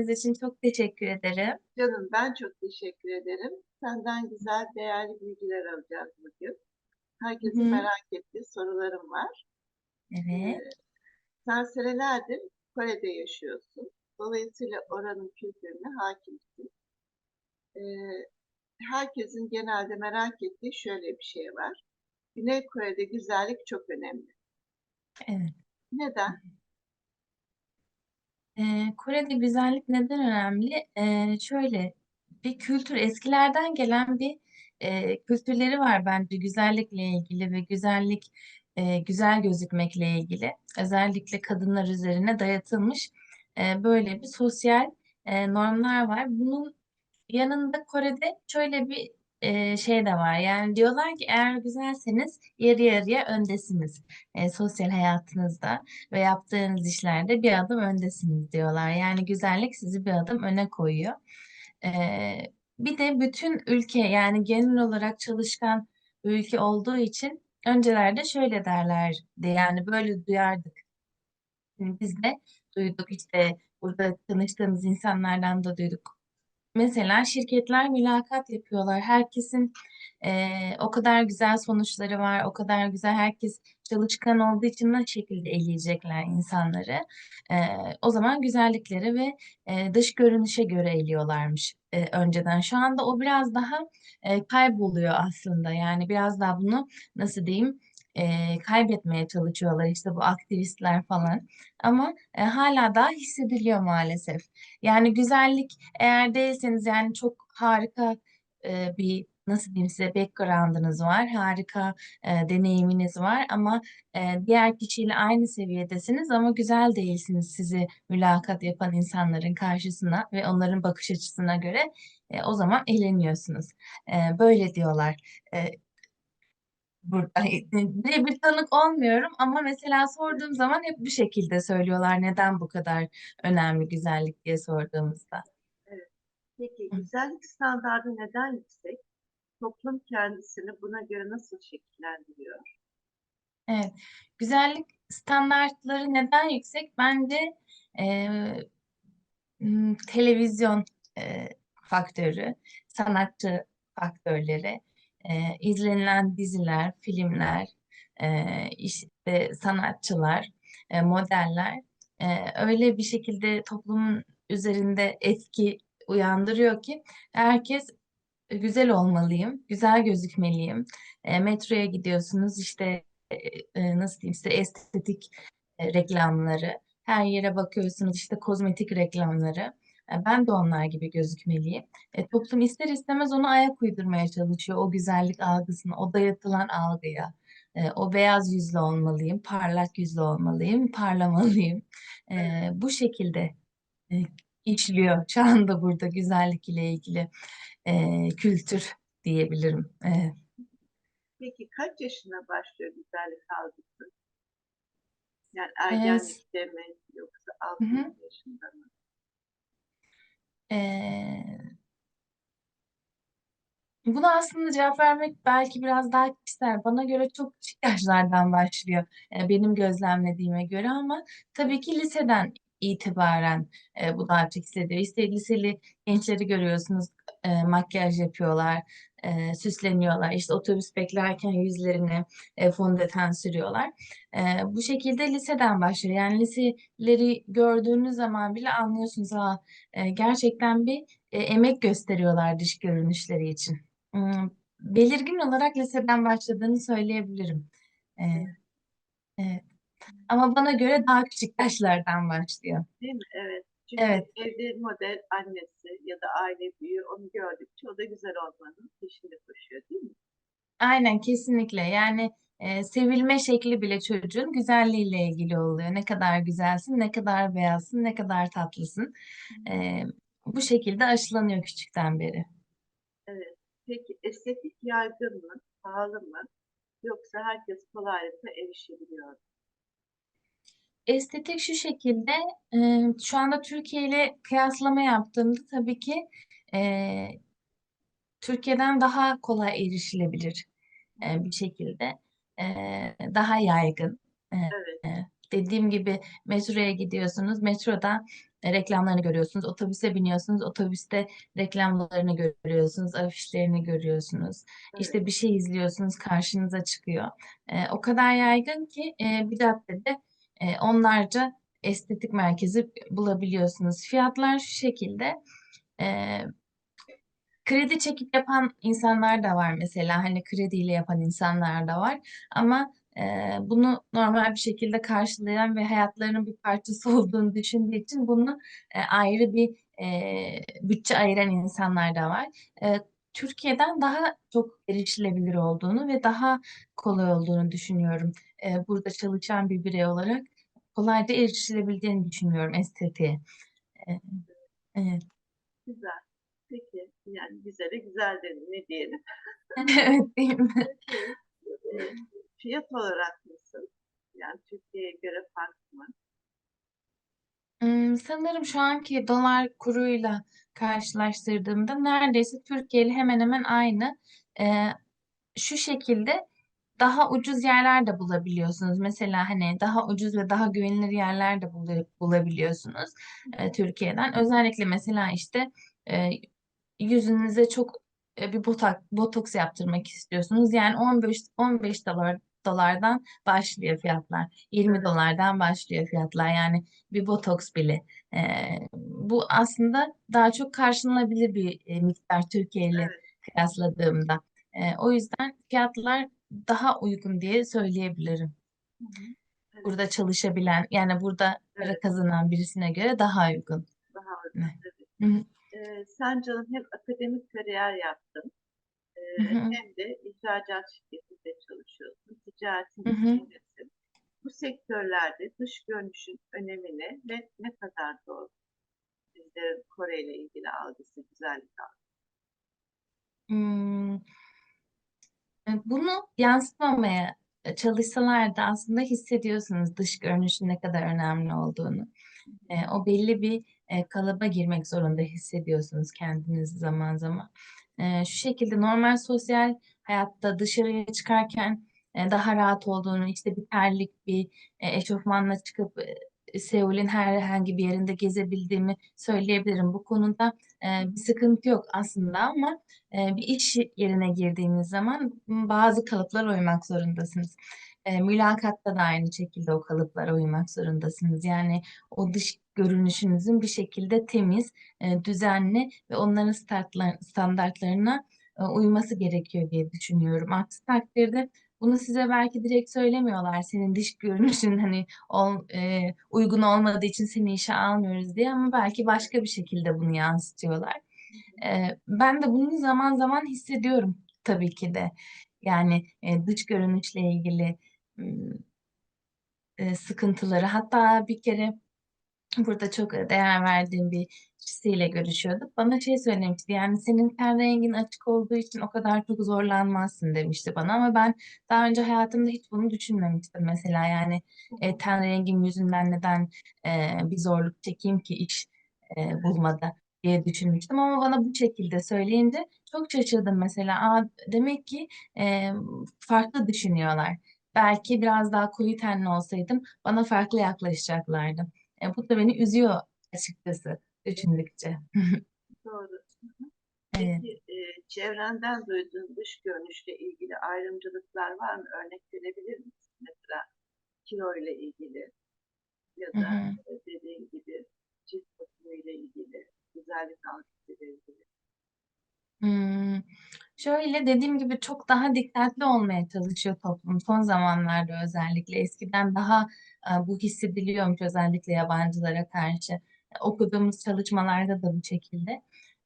verdiğiniz için çok teşekkür ederim. Canım ben çok teşekkür ederim. Senden güzel, değerli bilgiler alacağız bugün. Herkesin hı. merak ettiği sorularım var. Evet. Ee, sen senelerdir Kore'de yaşıyorsun. Dolayısıyla oranın kültürüne hakimsin. Ee, herkesin genelde merak ettiği şöyle bir şey var. Güney Kore'de güzellik çok önemli. Evet. Neden? Ee, Kore'de güzellik neden önemli? Ee, şöyle bir kültür eskilerden gelen bir e, kültürleri var bence güzellikle ilgili ve güzellik e, güzel gözükmekle ilgili. Özellikle kadınlar üzerine dayatılmış e, böyle bir sosyal e, normlar var. Bunun yanında Kore'de şöyle bir e, şey de var. Yani diyorlar ki eğer güzelseniz yarı yarıya öndesiniz e, sosyal hayatınızda ve yaptığınız işlerde bir adım öndesiniz diyorlar. Yani güzellik sizi bir adım öne koyuyor. Ee, bir de bütün ülke yani genel olarak çalışkan ülke olduğu için öncelerde şöyle derlerdi yani böyle duyardık. Biz de duyduk işte burada tanıştığımız insanlardan da duyduk. Mesela şirketler mülakat yapıyorlar. Herkesin eee, o kadar güzel sonuçları var, o kadar güzel. Herkes çalışkan olduğu için ne şekilde eleyecekler insanları. Eee, o zaman güzellikleri ve eee, dış görünüşe göre eliyorlarmış eee, önceden. Şu anda o biraz daha eee, kayboluyor aslında. Yani biraz daha bunu nasıl diyeyim? Eee, kaybetmeye çalışıyorlar işte bu aktivistler falan. Ama e, hala daha hissediliyor maalesef. Yani güzellik eğer değilseniz yani çok harika e, bir nasıl diyeyim size background'ınız var, harika e, deneyiminiz var ama e, diğer kişiyle aynı seviyedesiniz ama güzel değilsiniz sizi mülakat yapan insanların karşısına ve onların bakış açısına göre e, o zaman eleniyorsunuz. E, böyle diyorlar. E, burada diye bir tanık olmuyorum ama mesela sorduğum zaman hep bu şekilde söylüyorlar neden bu kadar önemli güzellik diye sorduğumuzda. Evet. Peki güzellik standardı neden yüksek? Toplum kendisini buna göre nasıl şekillendiriyor? Evet, güzellik standartları neden yüksek? Bence e, televizyon e, faktörü, sanatçı faktörleri, e, izlenilen diziler, filmler, e, işte sanatçılar, e, modeller e, öyle bir şekilde toplumun üzerinde etki uyandırıyor ki herkes güzel olmalıyım, güzel gözükmeliyim. E, metroya gidiyorsunuz işte e, e, nasıl diyeyim size estetik e, reklamları, her yere bakıyorsunuz işte kozmetik reklamları. E, ben de onlar gibi gözükmeliyim. E, toplum ister istemez ona ayak uydurmaya çalışıyor o güzellik algısına, o dayatılan algıya. E, o beyaz yüzlü olmalıyım, parlak yüzlü olmalıyım, parlamalıyım. E, bu şekilde e, işliyor şu anda burada güzellik ile ilgili e, kültür diyebilirim. E, Peki kaç yaşına başlıyor güzellik algısı? Yani e, ergenlikte mi yoksa hı hı. 6 yaşında mı? E, Buna aslında cevap vermek belki biraz daha kişisel. Bana göre çok küçük yaşlardan başlıyor. e, benim gözlemlediğime göre ama tabii ki liseden itibaren e, bu daha çok hissediyor. İşte liseli gençleri görüyorsunuz e, makyaj yapıyorlar, e, süsleniyorlar. İşte otobüs beklerken yüzlerine e, fondöten sürüyorlar. E, bu şekilde liseden başlıyor. Yani liseleri gördüğünüz zaman bile anlıyorsunuz ha, e, gerçekten bir e, emek gösteriyorlar dış görünüşleri için. Hmm, belirgin olarak liseden başladığını söyleyebilirim. Evet. evet. Ama bana göre daha küçük yaşlardan başlıyor. Değil mi? Evet. Çünkü Evet, evde model annesi ya da aile büyüğü onu gördükçe o da güzel olmanın peşinde koşuyor değil mi? aynen kesinlikle. Yani e, sevilme şekli bile çocuğun güzelliğiyle ilgili oluyor. Ne kadar güzelsin, ne kadar beyazsın, ne kadar tatlısın. E, bu şekilde aşılanıyor küçükten beri. Evet. Peki estetik yaygın mı? Pahalı mı? Yoksa herkes kolaylıkla erişebiliyor mu? Estetik şu şekilde, e, şu anda Türkiye ile kıyaslama yaptığımda tabii ki e, Türkiye'den daha kolay erişilebilir e, bir şekilde, e, daha yaygın. E, Evet. dediğim gibi metroya gidiyorsunuz. Metroda reklamlarını görüyorsunuz. Otobüse biniyorsunuz. Otobüste reklamlarını görüyorsunuz. Afişlerini görüyorsunuz. İşte bir şey izliyorsunuz. Karşınıza çıkıyor. E, o kadar yaygın ki e, bir caddede e, onlarca estetik merkezi bulabiliyorsunuz. Fiyatlar şu şekilde. E, kredi çekip yapan insanlar da var mesela. Hani krediyle yapan insanlar da var. Ama e, bunu normal bir şekilde karşılayan ve hayatlarının bir parçası olduğunu düşündüğü için bunu e, ayrı bir e, bütçe ayıran insanlar da var. E, Türkiye'den daha çok erişilebilir olduğunu ve daha kolay olduğunu düşünüyorum. E, burada çalışan bir birey olarak kolayca erişilebildiğini düşünüyorum estetiğe. E, evet. Güzel. Peki. Yani güzele güzel dedim. Ne diyelim? Evet, değil mi? Peki. e, fiyat olarak nasıl? Yani Türkiye'ye göre farklı mı? Hmm, sanırım şu anki dolar kuruyla karşılaştırdığımda neredeyse Türkiye ile hemen hemen aynı. Ee, şu şekilde daha ucuz yerler de bulabiliyorsunuz. Mesela hani daha ucuz ve daha güvenilir yerler de bulabiliyorsunuz e, Türkiye'den. Özellikle mesela işte e, yüzünüze çok e, bir botak, botoks yaptırmak istiyorsunuz. Yani 15 15 dolar dolardan başlıyor fiyatlar. 20 Evet. dolardan başlıyor fiyatlar. Yani bir botoks bile. E, bu aslında daha çok karşılanabilir bir e, miktar Türkiye ile Evet. kıyasladığımda. E, o yüzden fiyatlar daha uygun diye söyleyebilirim. Hı hı. Evet. Burada çalışabilen, yani burada para Evet. kazanan birisine göre daha uygun. Daha uygun. Evet. Evet. Hı hı, Ee, sen canım hem akademik kariyer yaptın e, hı hı, hem de ihracat şirketinde çalışıyorsun. Ticaretin içindesin. Bu sektörlerde dış görünüşün önemini ve ne kadar doğru bizlerin Kore ile ilgili algısı, güzellik algısı. Hmm, Bunu yansıtmamaya çalışsalar da aslında hissediyorsunuz dış görünüşün ne kadar önemli olduğunu. E, o belli bir e, kalıba girmek zorunda hissediyorsunuz kendinizi zaman zaman. E, şu şekilde normal sosyal hayatta dışarıya çıkarken e, daha rahat olduğunu, işte bir terlik, bir e, eşofmanla çıkıp e, Seul'ün herhangi bir yerinde gezebildiğimi söyleyebilirim. Bu konuda e, bir sıkıntı yok aslında ama e, bir iş yerine girdiğiniz zaman bazı kalıplara uymak zorundasınız. E, mülakatta da aynı şekilde o kalıplara uymak zorundasınız. Yani o dış görünüşünüzün bir şekilde temiz, e, düzenli ve onların standartlarına e, uyması gerekiyor diye düşünüyorum. Aksi takdirde bunu size belki direkt söylemiyorlar. Senin dış görünüşün hani ol- e, uygun olmadığı için seni işe almıyoruz diye ama belki başka bir şekilde bunu yansıtıyorlar. E, ben de bunu zaman zaman hissediyorum tabii ki de. Yani e, dış görünüşle ilgili e, sıkıntıları. Hatta bir kere Burada çok değer verdiğim bir kişiyle görüşüyorduk. Bana şey söylemişti yani senin ten rengin açık olduğu için o kadar çok zorlanmazsın demişti bana ama ben daha önce hayatımda hiç bunu düşünmemiştim mesela yani e, ten rengim yüzünden neden e, bir zorluk çekeyim ki iş e, bulmada diye düşünmüştüm ama bana bu şekilde söyleyince çok şaşırdım mesela. Aa, demek ki e, farklı düşünüyorlar. Belki biraz daha koyu tenli olsaydım bana farklı yaklaşacaklardı. E, bu da beni üzüyor açıkçası düşündükçe. Doğru. Evet. Peki e, çevrenden duyduğun dış görünüşle ilgili ayrımcılıklar var mı? Örnek verebilir misin? Mesela kilo ile ilgili ya Hı da hı. e, dediğin gibi cilt bakımı ile ilgili, güzellik algısı ile ilgili. Hmm, Şöyle dediğim gibi çok daha dikkatli olmaya çalışıyor toplum son zamanlarda özellikle. Eskiden daha e, bu hissediliyormuş özellikle yabancılara karşı. Okuduğumuz çalışmalarda da bu şekilde.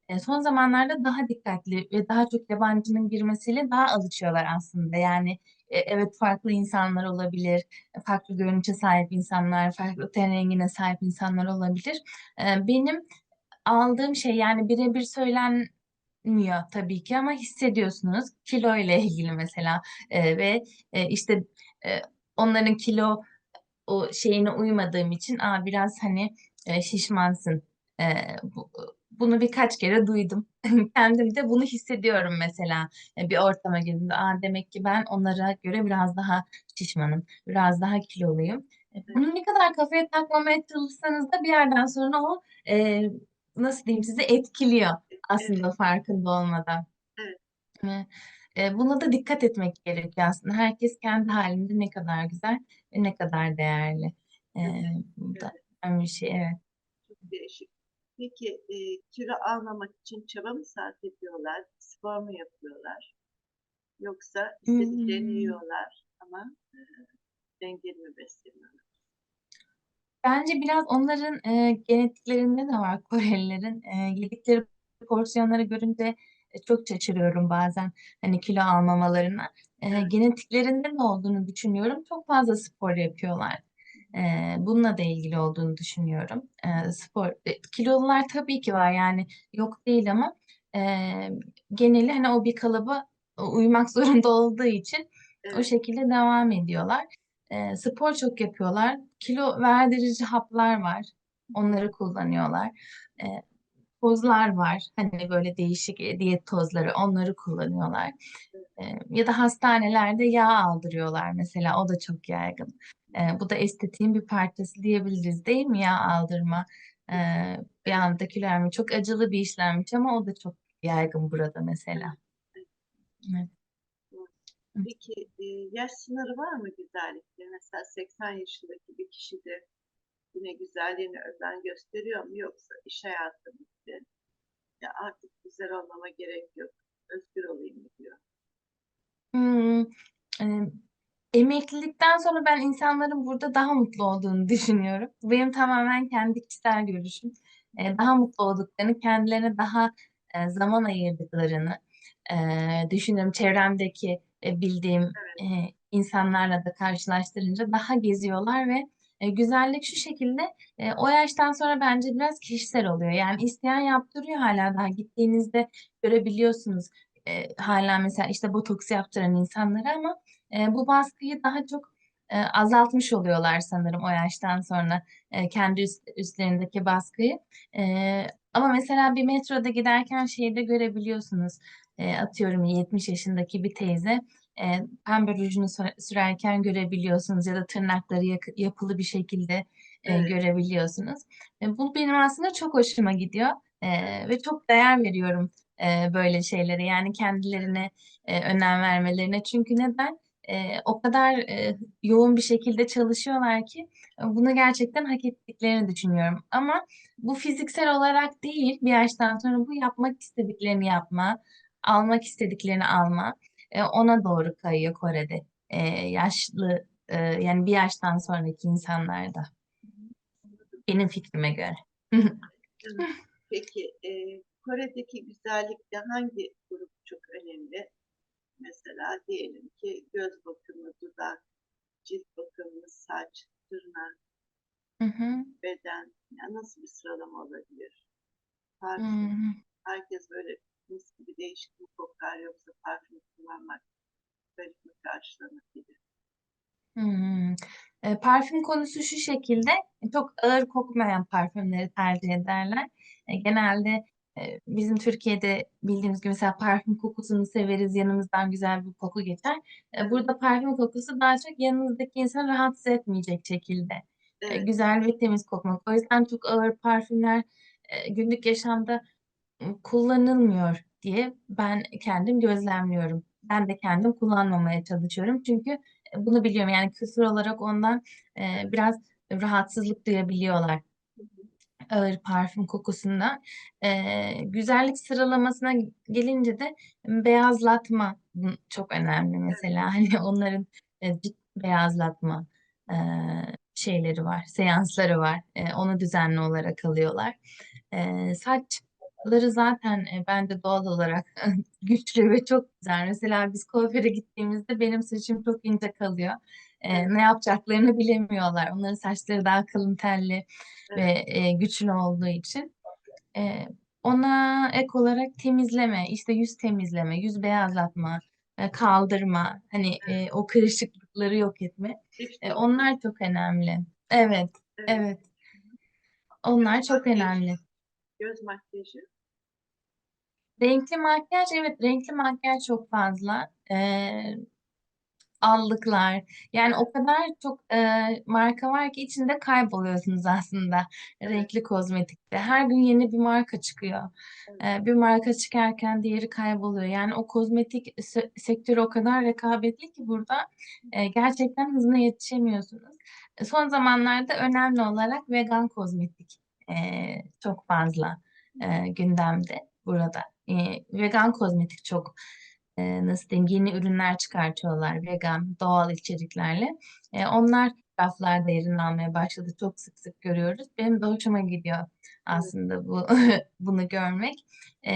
E, son zamanlarda daha dikkatli ve daha çok yabancının girmesiyle daha alışıyorlar aslında. Yani e, evet farklı insanlar olabilir, farklı görünüşe sahip insanlar, farklı ten rengine sahip insanlar olabilir. E, benim aldığım şey yani birebir söylenmiyor tabii ki ama hissediyorsunuz kilo ile ilgili mesela E, ve e, işte e, onların kilo o şeyine uymadığım için Aa, biraz hani e, şişmansın. E, bu- bunu birkaç kere duydum. Kendim de bunu hissediyorum mesela E, bir ortama girdiğimde. Aa, demek ki ben onlara göre biraz daha şişmanım, biraz daha kiloluyum. Bunu ne kadar kafaya takmamaya çalışsanız da bir yerden sonra o e, nasıl diyeyim sizi etkiliyor aslında farkında olmadan. Evet. Buna da dikkat etmek gerekiyor aslında. Herkes kendi halinde ne kadar güzel ve ne kadar değerli. E, bu da önemli bir şey, evet. Çok değişik. Peki e, kilo almamak için çaba mı sarf ediyorlar? Spor mu yapıyorlar? Yoksa istediklerini Hmm. yiyorlar ama e, dengeli mi besleniyorlar? Bence biraz onların e, genetiklerinde de var Korelilerin. E, yedikleri porsiyonları görünce e, çok şaşırıyorum bazen hani kilo almamalarına. E, genetiklerinde ne olduğunu düşünüyorum. Çok fazla spor yapıyorlar. E, bununla da ilgili olduğunu düşünüyorum. E, spor e, kilolular tabii ki var yani yok değil ama e, geneli hani o bir kalıba uymak zorunda olduğu için o şekilde devam ediyorlar. E, spor çok yapıyorlar. Kilo verdirici haplar var. Onları kullanıyorlar. E, tozlar var. Hani böyle değişik diyet tozları. Onları kullanıyorlar. E, ya da hastanelerde yağ aldırıyorlar mesela. O da çok yaygın. E, bu da estetiğin bir parçası diyebiliriz değil mi? Yağ aldırma. E, bir anda kilo verme. Çok acılı bir işlemmiş ama o da çok yaygın burada mesela. Evet. Peki yaş sınırı var mı güzellikte? Mesela 80 yaşındaki bir kişi de yine güzelliğine özen gösteriyor mu? Yoksa iş hayatı bitti. Ya artık güzel olmama gerek yok. Özgür olayım mı diyor. Hmm, e, emeklilikten sonra ben insanların burada daha mutlu olduğunu düşünüyorum. Bu Benim tamamen kendi kişisel görüşüm. E, daha mutlu olduklarını, kendilerine daha e, zaman ayırdıklarını e, düşünüyorum. Çevremdeki e, bildiğim e, insanlarla da karşılaştırınca daha geziyorlar ve e, güzellik şu şekilde e, o yaştan sonra bence biraz kişisel oluyor. Yani isteyen yaptırıyor hala daha gittiğinizde görebiliyorsunuz e, hala mesela işte botoks yaptıran insanları ama e, bu baskıyı daha çok e, azaltmış oluyorlar sanırım o yaştan sonra e, kendi üst- üstlerindeki baskıyı. E, ama mesela bir metroda giderken şeyi de görebiliyorsunuz. E, atıyorum 70 yaşındaki bir teyze e, pembe rujunu sü- sürerken görebiliyorsunuz ya da tırnakları yapılı bir şekilde e, Evet. görebiliyorsunuz. E, bu benim aslında çok hoşuma gidiyor E, ve çok değer veriyorum e, böyle şeylere yani kendilerine e, önem vermelerine. Çünkü neden? E, o kadar e, yoğun bir şekilde çalışıyorlar ki e, bunu gerçekten hak ettiklerini düşünüyorum. Ama bu fiziksel olarak değil, bir yaştan sonra bu yapmak istediklerini yapma, almak istediklerini alma, e, ona doğru kayıyor Kore'de. E, yaşlı e, yani bir yaştan sonraki insanlarda. Benim fikrime göre. Peki e, Kore'deki güzellikte hangi grup çok önemli? Mesela diyelim ki göz bakımı, dudak, cilt bakımı, saç, tırnak, Hı hı. beden. Yani nasıl bir sıralama olabilir? Parfüm. Hmm. Herkes böyle mis gibi değişik kokar yoksa parfüm kullanmak garip mi karşılanabilir? Hmm. E, parfüm konusu şu şekilde çok ağır kokmayan parfümleri tercih ederler. E, genelde e, bizim Türkiye'de bildiğimiz gibi mesela parfüm kokusunu severiz yanımızdan güzel bir koku geçer. E, burada parfüm kokusu daha çok yanınızdaki insanı rahatsız etmeyecek şekilde e, Evet, güzel ve temiz kokmak. O yüzden çok ağır parfümler e, günlük yaşamda kullanılmıyor diye ben kendim gözlemliyorum. Ben de kendim kullanmamaya çalışıyorum. Çünkü e, bunu biliyorum. Yani kültür olarak ondan e, biraz rahatsızlık duyabiliyorlar ağır parfüm kokusundan. E, güzellik sıralamasına gelince de beyazlatma çok önemli mesela. Hani onların e, beyazlatma e, şeyleri var, seansları var. E, onu düzenli olarak alıyorlar. E, saçları zaten e, bence doğal olarak güçlü ve çok güzel. Mesela biz kuaföre gittiğimizde benim saçım çok ince kalıyor. E, ne yapacaklarını bilemiyorlar. Onların saçları daha kalın telli ve e, güçlü olduğu için. E, ona ek olarak temizleme, işte yüz temizleme, yüz beyazlatma, e, kaldırma, hani e, o kırışıklıkları yok etme. E, onlar çok önemli. Evet, evet. evet. Onlar çok önemli. göz makyajı. Renkli makyaj, evet renkli makyaj çok fazla. Ee, allıklar. Yani o kadar çok e, marka var ki içinde kayboluyorsunuz aslında renkli kozmetikte. Her gün yeni bir marka çıkıyor. Evet. Bir marka çıkarken diğeri kayboluyor. Yani o kozmetik sö- sektörü o kadar rekabetli ki burada e, gerçekten hızına yetişemiyorsunuz. E, Son zamanlarda önemli olarak vegan kozmetik e, çok fazla e, gündemde burada. E, vegan kozmetik çok e, nasıl diyeyim yeni ürünler çıkartıyorlar vegan doğal içeriklerle. E, onlar raflarda yerini almaya başladı. Çok sık sık görüyoruz. Benim de hoşuma gidiyor aslında bu bunu görmek. E,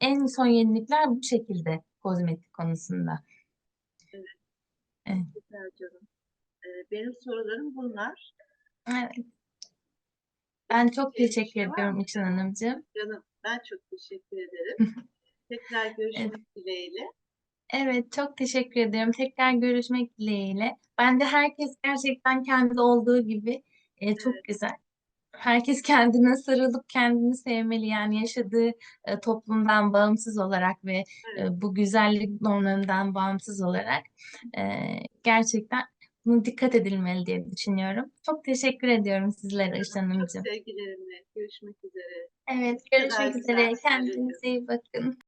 en son yenilikler bu şekilde kozmetik konusunda. Güzel canım. Ee, benim sorularım bunlar. Evet. Ben çok teşekkür şey ediyorum? İçin Hanımcığım. Canım ben çok teşekkür ederim. Tekrar görüşmek dileğiyle. Evet, çok teşekkür ederim. Tekrar görüşmek dileğiyle. Ben de herkes gerçekten kendi olduğu gibi e, çok güzel. Herkes kendine sarılıp kendini sevmeli. Yani yaşadığı e, toplumdan bağımsız olarak ve Evet. e, bu güzellik normlarından bağımsız olarak e, gerçekten bunu dikkat edilmeli diye düşünüyorum. Çok teşekkür ediyorum sizlere Çok Hanımcığım. sevgilerimle görüşmek üzere. Evet, görüşmek üzere. Kendinize iyi bakın.